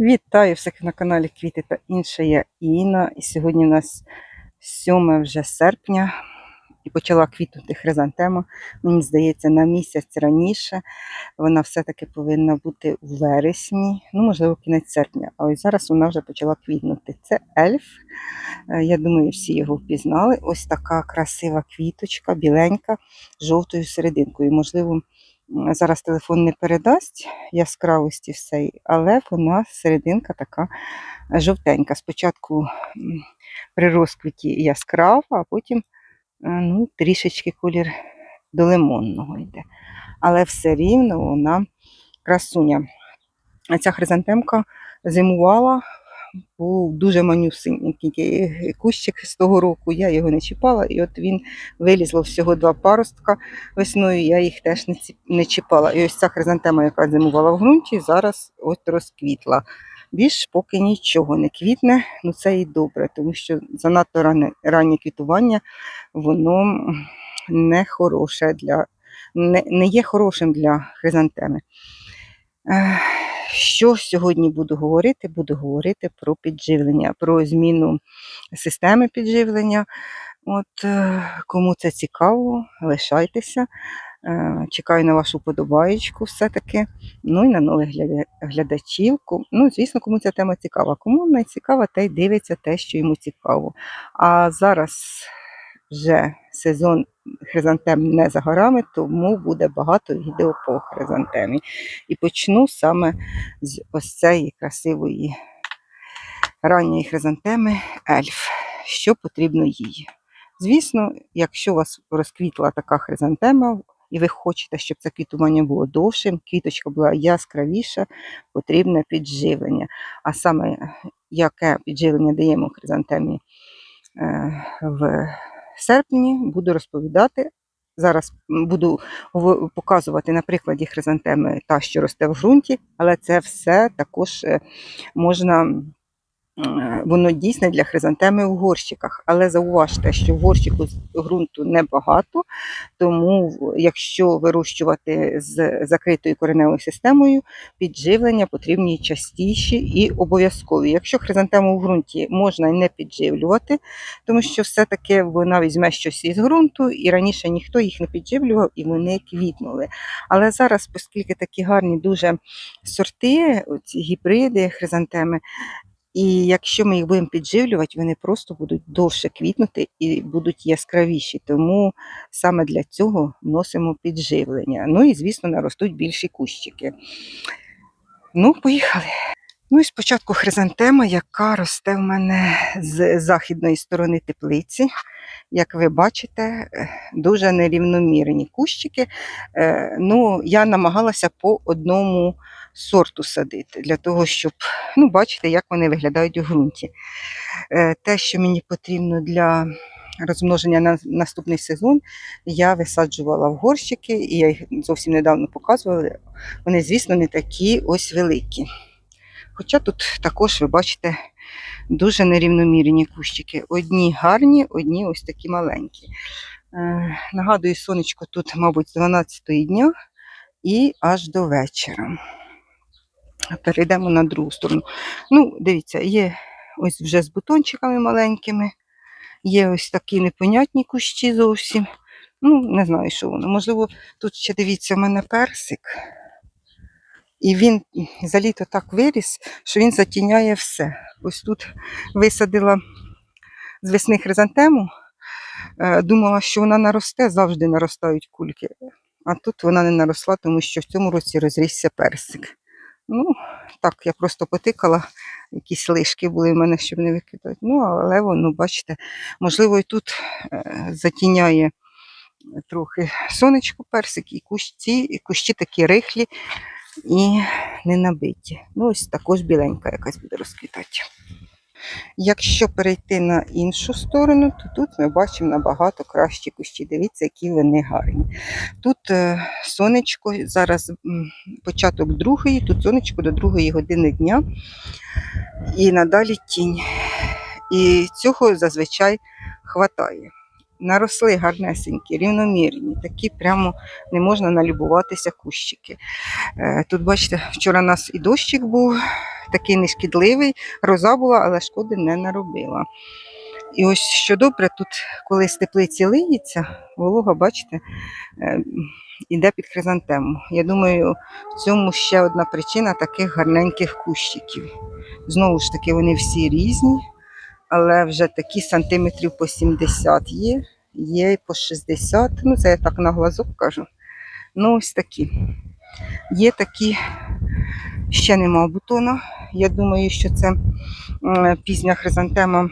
Вітаю всіх на каналі Квіти та інше. Я Інна. І сьогодні у нас 7 вже серпня і почала квітнути хризантема. Мені здається, на місяць раніше вона все-таки повинна бути у вересні, ну, можливо, кінець серпня. А ось зараз вона вже почала квітнути. Це ельф. Е, Я думаю, всі його впізнали. Ось така красива квіточка, біленька, з жовтою серединкою. Можливо, зараз телефон не передасть яскравості всей, але вона серединка така жовтенька. Спочатку при розквіті яскрава, а потім е, ну, трішечки колір до лимонного йде. Але все рівно вона красуня. Ця хризантемка зимувала, був дуже манюсенький кущик з того року. Я його не чіпала, і от він вилізло всього два паростка весною. Я їх теж не чіпала. І ось ця хризантема, яка зимувала в ґрунті, зараз от розквітла. Більш поки нічого не квітне, ну це і добре, тому що занадто раннє, раннє квітування, воно не хороше для не, не є хорошим для хризантеми. Що сьогодні буду говорити? Буду говорити про підживлення, про зміну системи підживлення. От е, кому це цікаво, лишайтеся. Е, Чекаю на вашу подобаєчку все-таки. Ну і на нових гляда- глядачів. Ну, звісно, кому ця тема цікава. Кому не цікава, той дивиться те, що йому цікаво. А зараз вже сезон хризантем не за горами, тому буде багато відео по хризантемі. І почну саме з ось цієї красивої ранньої хризантеми ельф. Що потрібно їй? Звісно, якщо у вас розквітла така хризантема, і ви хочете, щоб це квітування було довшим, квіточка була яскравіша, потрібне підживлення. А саме яке підживлення даємо хризантемі е, в серпні, буду розповідати. Зараз буду показувати на прикладі хризантеми та, що росте в ґрунті, але це все також е, можна, воно дійсне для хризантеми в горщиках. Але зауважте, що в горщику з ґрунту небагато, тому якщо вирощувати з закритою кореневою системою, підживлення потрібні частіші і обов'язкові. Якщо хризантему в ґрунті можна не підживлювати, тому що все-таки вона візьме щось із ґрунту, і раніше ніхто їх не підживлював і вони квітнули. Але зараз, оскільки такі гарні дуже сорти, ці гібриди хризантеми, і якщо ми їх будемо підживлювати, вони просто будуть довше квітнути і будуть яскравіші. Тому саме для цього вносимо підживлення. Ну і, звісно, наростуть більші кущики. Ну, поїхали. Ну і спочатку хризантема, яка росте в мене з західної сторони теплиці. Як ви бачите, дуже нерівномірні кущики. Е, Ну, я намагалася по одному сорту садити, для того, щоб ну, бачите, як вони виглядають у ґрунті. Е, Те, що мені потрібно для розмноження на наступний сезон, я висаджувала в горщики, і я їх зовсім недавно показувала. Вони, звісно, не такі ось великі. Хоча тут також ви бачите дуже нерівномірні кущики. Одні гарні, одні ось такі маленькі. Е, нагадую, сонечко тут, мабуть, з 12 дня і аж до вечора. Перейдемо на другу сторону. Ну, дивіться, є ось вже з бутончиками маленькими, є ось такі непонятні кущі зовсім. Ну, не знаю, що воно. Можливо, тут ще дивіться, у мене персик. І він за літо так виріс, що він затіняє все. Ось тут висадила з весни хризантему, е, думала, що вона наросте, завжди наростають кульки. А тут вона не наросла, тому що в цьому році розрісся персик. Ну, так, я просто потикала, якісь лишки були в мене, щоб не викидати. Ну, але воно, бачите, можливо, і тут е, затіняє трохи сонечко персик, і кущі, і кущі такі рихлі і не набиті. Ну, ось також біленька якась буде розквітати. Якщо перейти на іншу сторону, то тут ми бачимо набагато кращі кущі. Дивіться, які вони гарні. Тут е, сонечко, зараз початок другої, тут сонечко до другої години дня і надалі тінь. І цього зазвичай хватає. Наросли гарнесенькі, рівномірні, такі прямо не можна налюбуватися кущики. Е, Тут, бачите, вчора у нас і дощик був, такий нешкідливий. Роза була, але шкоди не наробила. І ось що добре, тут, коли з теплиці лиється, волога, бачите, е, іде під хризантему. Я думаю, в цьому ще одна причина таких гарненьких кущиків. Знову ж таки, вони всі різні, але вже такі сантиметрів по 70 є, є і по 60. Ну, це я так на глазок кажу. Ну, ось такі. Є такі, ще нема бутона. Я думаю, що це пізня хризантема.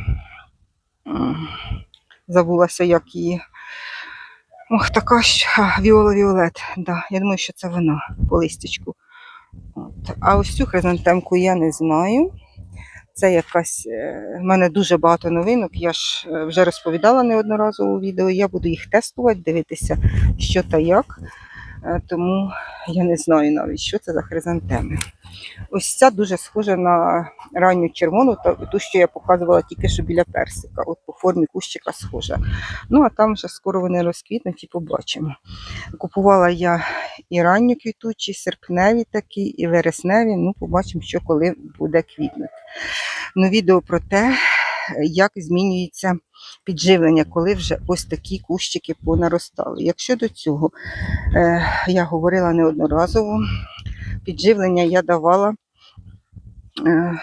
Забулася, як її. Ох, така ж Віола Віолет. Да, я думаю, що це вона по листячку. От. А ось цю хризантемку я не знаю. Це якась. е, В мене дуже багато новинок. Я ж е, вже розповідала неодноразово у відео. Я буду їх тестувати, дивитися, що та як. Е, Тому я не знаю навіть, що це за хризантеми. Ось ця дуже схожа на ранню червону, ту, що я показувала тільки що біля персика. От по формі кущика схожа. Ну, а там вже скоро вони розквітнуть і побачимо. Купувала я і ранню квітучі, серпневі такі, і вересневі. Ну, побачимо, що коли буде квітнути. Ну, відео про те, як змінюється підживлення, коли вже ось такі кущики понаростали. Якщо до цього е, я говорила неодноразово, підживлення я давала, е,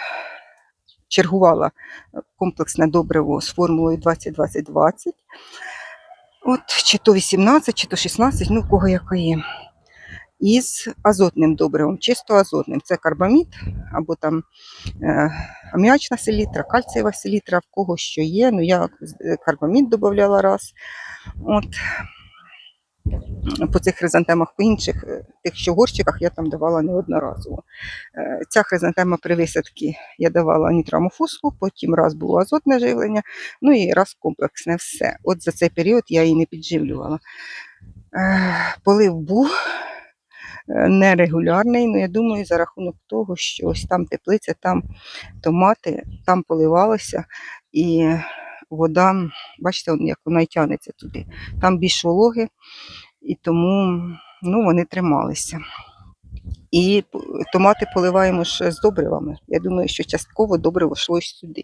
чергувала комплексне добриво з формулою 20-20-20. От, чи то 18, чи то 16, ну в кого яка є. Із азотним добривом, чисто азотним. Це карбамід або там е, аміачна селітра, кальцієва селітра, в кого що є. Ну, я карбамід додавала раз. От. По цих хризантемах, по інших, е, тих, що горщиках, я там давала неодноразово. Е, Ця хризантема при висадці я давала нітрамофосфу, потім раз було азотне живлення, ну і раз комплексне все. От за цей період я її не підживлювала. Полив був нерегулярний, але я думаю, за рахунок того, що ось там теплиця, там томати, там поливалося, і вода, бачите, як вона й тягнеться туди. Там більш вологи, і тому ну, вони трималися. І томати поливаємо ще з добривами. Я думаю, що частково добриво йшло сюди.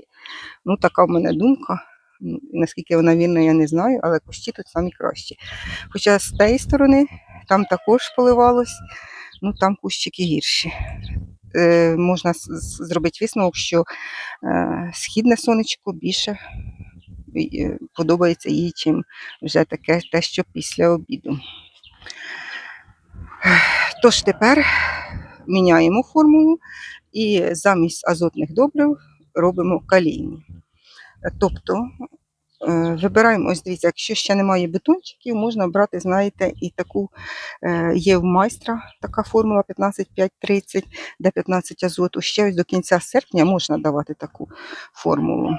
Ну, така в мене думка. Ну, Наскільки вона вірна, я не знаю, але кущі тут самі кращі. Хоча з тієї сторони там також поливалось, ну там кущики гірші. Е, можна зробити висновок, що е, східне сонечко більше е, подобається їй, чим вже таке те, що після обіду. Тож тепер міняємо формулу і замість азотних добрив робимо калійні. Тобто вибираємо, ось дивіться, якщо ще немає бетончиків, можна брати, знаєте, і таку е, є в майстра така формула 15-5-30, де 15 азоту. Ще ось до кінця серпня можна давати таку формулу.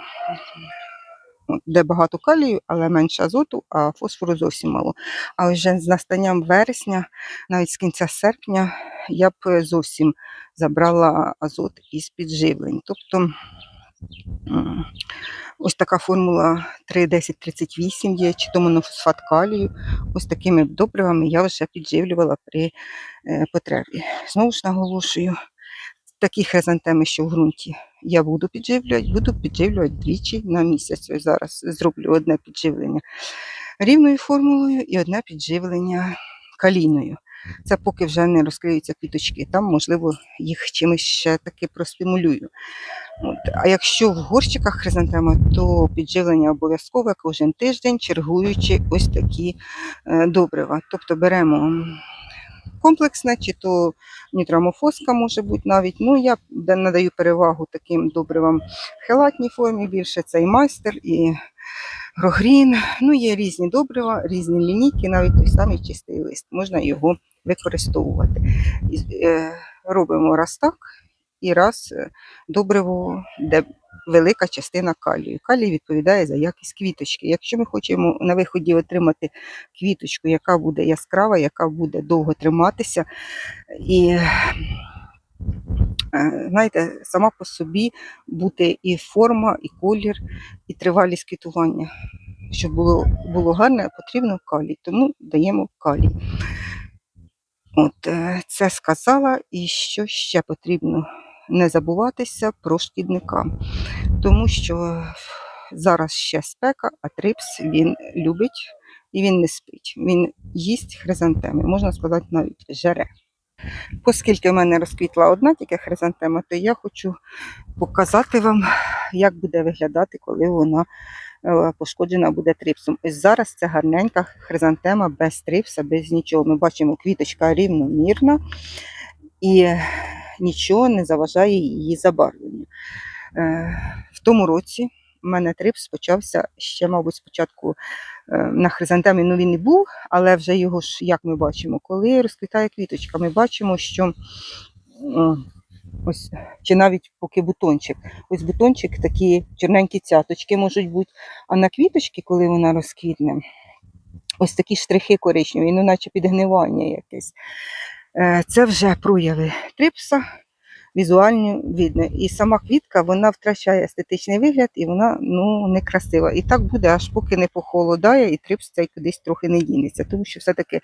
Де багато калію, але менше азоту, а фосфору зовсім мало. А вже з настанням вересня, навіть з кінця серпня, я б е, зовсім забрала азот із підживлень. Тобто ось така формула 3,1038 є, чи то монофосфат калію. Ось такими добривами я вже підживлювала при е, потребі. Знову ж наголошую, такі хризантеми, що в ґрунті я буду підживлювати, буду підживлювати двічі на місяць. Ось зараз зроблю одне підживлення рівною формулою і одне підживлення калійною. Це поки вже не розкриються квіточки. Там, можливо, їх чимось ще таки простимулюю. От. А якщо в горщиках хризантема, то підживлення обов'язкове кожен тиждень, чергуючи ось такі е, добрива. Тобто беремо комплексне, чи то нітрамофоска може бути навіть. Ну, я надаю перевагу таким добривам в хелатній формі більше. Це і майстер, і грогрін. Ну, є різні добрива, різні лінійки, навіть той самий чистий лист. Можна його використовувати. Е, робимо раз так і раз е, добриво, де велика частина калію. Калій відповідає за якість квіточки. Якщо ми хочемо на виході отримати квіточку, яка буде яскрава, яка буде довго триматися, і е, знаєте, сама по собі бути і форма, і колір, і тривалість квітування. Щоб було, було гарне, потрібно калій, тому даємо калій. От, е, це сказала, і що ще потрібно не забуватися про шкідника, тому що зараз ще спека, а трипс він любить і він не спить. Він їсть хризантеми, можна сказати, навіть жере. Оскільки в мене розквітла одна тільки хризантема, то я хочу показати вам, як буде виглядати, коли вона е, пошкоджена буде трипсом. Ось зараз це гарненька хризантема без трипса, без нічого. Ми бачимо, квіточка рівномірна і нічого не заважає її забарвленню. Е, В тому році у мене трипс почався ще, мабуть, спочатку е, на хризантемі, ну він і був, але вже його ж, як ми бачимо, коли розквітає квіточка, ми бачимо, що ось, чи навіть поки бутончик. Ось бутончик, такі чорненькі цяточки можуть бути. А на квіточки, коли вона розквітне, ось такі штрихи коричневі, ну наче підгнивання якесь. Е, Це вже прояви трипса, візуально видно. І сама квітка вона втрачає естетичний вигляд і вона ну, некрасива. І так буде, аж поки не похолодає, і трипс цей кудись трохи не дінеться. Тому що все-таки,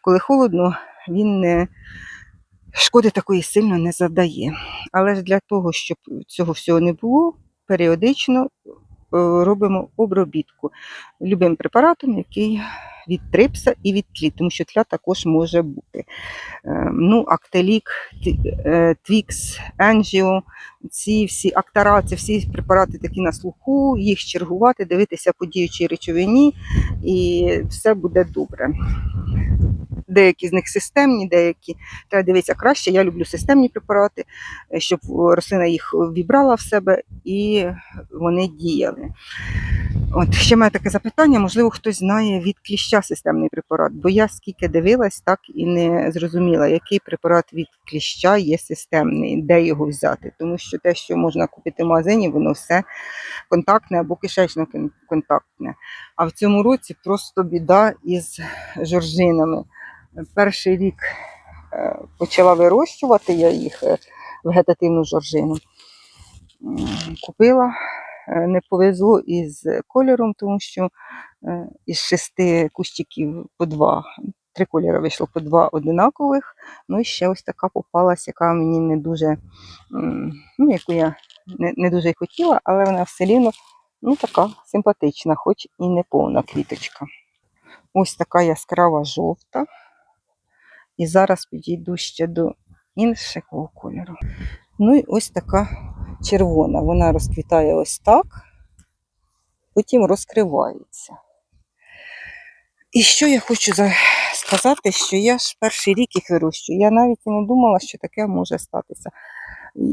коли холодно, він не шкоди такої сильно не завдає. Але ж для того, щоб цього всього не було, періодично робимо обробітку любим препаратом, який від трипса і від тлі, тому що тля також може бути. Е, Ну, Актелік, е, Твікс, Енжіо, ці всі Актара, це всі препарати такі на слуху, їх чергувати, дивитися по діючій речовині, і все буде добре. Деякі з них системні, деякі треба дивитися краще. Я люблю системні препарати, е, щоб рослина їх вібрала в себе і вони діяли. От ще маю таке запитання, можливо, хтось знає від кліща системний препарат, бо я скільки дивилась, так і не зрозуміла, який препарат від кліща є системний, де його взяти. Тому що те, що можна купити в магазині, воно все контактне або кишечно контактне. А в цьому році просто біда із жоржинами. Перший рік е, почала вирощувати я їх е, вегетативну жоржину. Купила, е, не повезло із кольором, тому що із шести кущиків по два, три кольори вийшло по два одинакових. Ну і ще ось така попалась, яка мені не дуже, ну, яку я не, не дуже й хотіла, але вона все рівно ну, така симпатична, хоч і не повна квіточка. Ось така яскрава жовта. І зараз підійду ще до іншого кольору. Ну і ось така червона. Вона розквітає ось так, потім розкривається. І що я хочу сказати, що я ж перший рік їх вирощую. Я навіть і не думала, що таке може статися.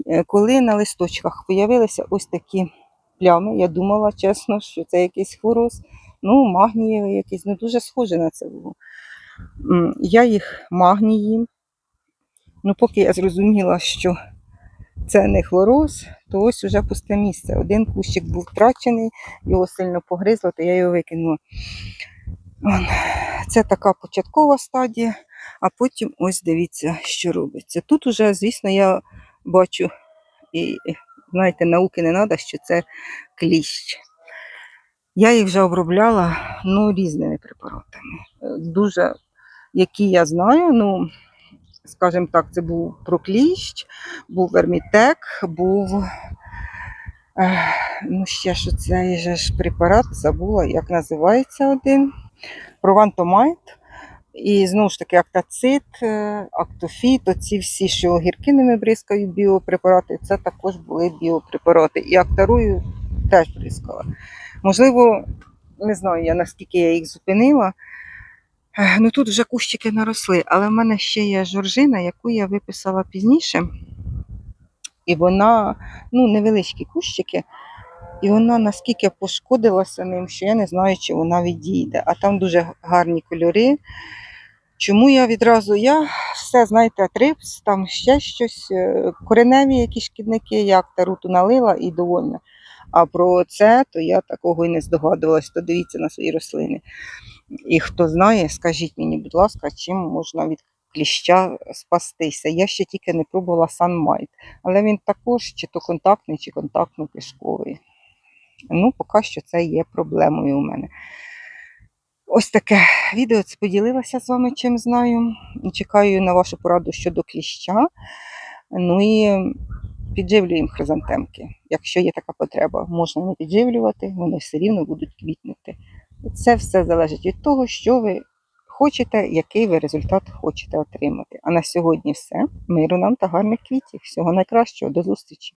Е, Коли на листочках з'явилися ось такі плями, я думала чесно, що це якийсь хворост, ну, магнієвий якийсь, ну дуже схоже на це було. Я їх магнієм. Ну, поки я зрозуміла, що це не хлороз, то ось уже пусте місце. Один кущик був втрачений, його сильно погризло, то я його викинула. Це така початкова стадія, а потім ось дивіться, що робиться. Тут уже, звісно, я бачу, і знаєте, науки не треба, що це кліщ. Я їх вже обробляла ну, різними препаратами. Дуже, які я знаю, ну, скажімо так, це був прокліщ, був вермітек, був. Ну, ще що цей же ж препарат забула, як називається один. Провантомайт. І знову ж таки актацит, е, актофіт, оці всі, що гіркинами бризкають біопрепарати, це також були біопрепарати. І актарою теж бризкала. Можливо, не знаю я наскільки я їх зупинила. Ну тут вже кущики наросли, але в мене ще є жоржина, яку я виписала пізніше. І вона, ну, невеличкі кущики, і вона наскільки пошкодилася ним, що я не знаю, чи вона відійде. А там дуже гарні кольори. Чому я відразу я все, знаєте, трипс, там ще щось, е, кореневі якісь шкідники, я актаруту налила і довольна. А про це, то я такого і не здогадувалась, то дивіться на свої рослини. І хто знає, скажіть мені, будь ласка, чим можна від кліща спастися. Я ще тільки не пробувала санмайт, але він також чи то контактний, чи контактно-кишковий. Ну, поки що це є проблемою у мене. Ось таке відео це поділилася з вами, чим знаю. Чекаю на вашу пораду щодо кліща. Ну і підживлюємо хризантемки. Якщо є така потреба, можна не підживлювати, вони все рівно будуть квітнути. Це все залежить від того, що ви хочете, який ви результат хочете отримати. А на сьогодні все. Миру нам та гарних квітів. Всього найкращого, до зустрічі!